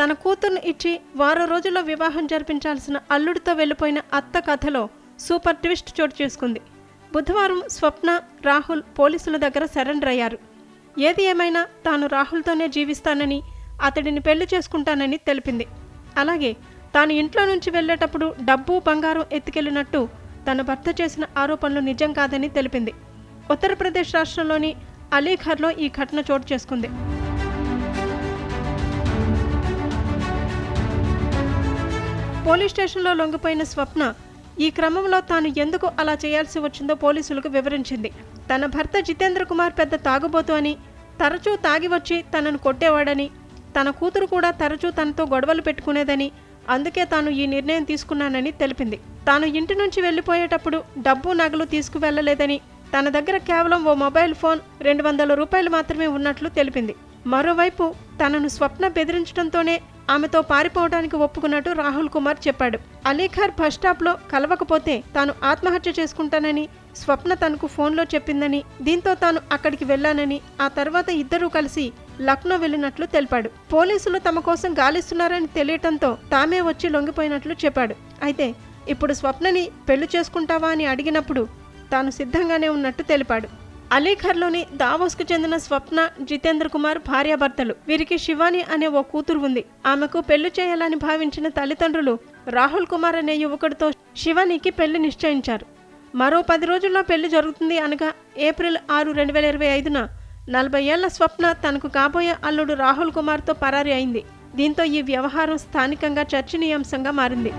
తన కూతుర్ని ఇచ్చి వారం రోజుల్లో వివాహం జరిపించాల్సిన అల్లుడితో వెళ్ళిపోయిన అత్త కథలో సూపర్ ట్విస్ట్ చోటు చేసుకుంది. బుధవారం స్వప్న రాహుల్ పోలీసుల దగ్గర సరెండర్ అయ్యారు. ఏది ఏమైనా తాను రాహుల్తోనే జీవిస్తానని అతడిని పెళ్ళి చేసుకుంటానని తెలిపింది. అలాగే తాను ఇంట్లో నుంచి వెళ్ళేటప్పుడు డబ్బు బంగారం ఎత్తుకెళ్ళినట్టు తన భర్త చేసిన ఆరోపణలు నిజం కాదని తెలిపింది. ఉత్తరప్రదేశ్ రాష్ట్రంలోని అలీఘర్లో ఈ ఘటన చోటు చేసుకుంది. పోలీస్ స్టేషన్లో లొంగిపోయిన స్వప్న ఈ క్రమంలో తాను ఎందుకు అలా చేయాల్సి వచ్చిందో పోలీసులకు వివరించింది. తన భర్త జితేంద్ర కుమార్ పెద్ద తాగుబోతు అని తరచూ తాగి వచ్చి తనను కొట్టేవాడని తన కూతురు కూడా తరచూ తనతో గొడవలు పెట్టుకునేదని అందుకే తాను ఈ నిర్ణయం తీసుకున్నానని తెలిపింది. తాను ఇంటి నుంచి వెళ్ళిపోయేటప్పుడు డబ్బు నగలు తీసుకువెళ్ళలేదని తన దగ్గర కేవలం ఓ మొబైల్ ఫోన్ రెండు వందల రూపాయలు మాత్రమే ఉన్నట్లు తెలిపింది. మరోవైపు తనను స్వప్న బెదిరించడంతోనే ఆమెతో పారిపోవడానికి ఒప్పుకున్నట్టు రాహుల్ కుమార్ చెప్పాడు. అలీఖర్ బస్ స్టాప్లో కలవకపోతే తాను ఆత్మహత్య చేసుకుంటానని స్వప్న తనకు ఫోన్లో చెప్పిందని దీంతో తాను అక్కడికి వెళ్ళానని ఆ తర్వాత ఇద్దరూ కలిసి లక్నో వెళ్ళినట్లు తెలిపాడు. పోలీసులు తమ కోసం గాలిస్తున్నారని తెలియటంతో తామే వచ్చి లొంగిపోయినట్లు చెప్పాడు. అయితే ఇప్పుడు స్వప్నని పెళ్ళి చేసుకుంటావా అని అడిగినప్పుడు తాను సిద్ధంగానే ఉన్నట్టు తెలిపాడు. అలీఘర్లోని దావోస్కు చెందిన స్వప్న జితేంద్ర కుమార్ భార్యాభర్తలు. వీరికి శివాని అనే ఓ కూతురు ఉంది. ఆమెకు పెళ్ళి చేయాలని భావించిన తల్లిదండ్రులు రాహుల్ కుమార్ అనే యువకుడితో శివానికి పెళ్ళి నిశ్చయించారు. మరో పది రోజుల్లో పెళ్ళి జరుగుతుంది అనగా ఏప్రిల్ ఆరు రెండు వేల ఇరవై ఐదున. నలభై ఏళ్ళ స్వప్న తనకు కాబోయే అల్లుడు రాహుల్ కుమార్తో పరారి అయింది. దీంతో ఈ వ్యవహారం స్థానికంగా చర్చనీయాంశంగా మారింది.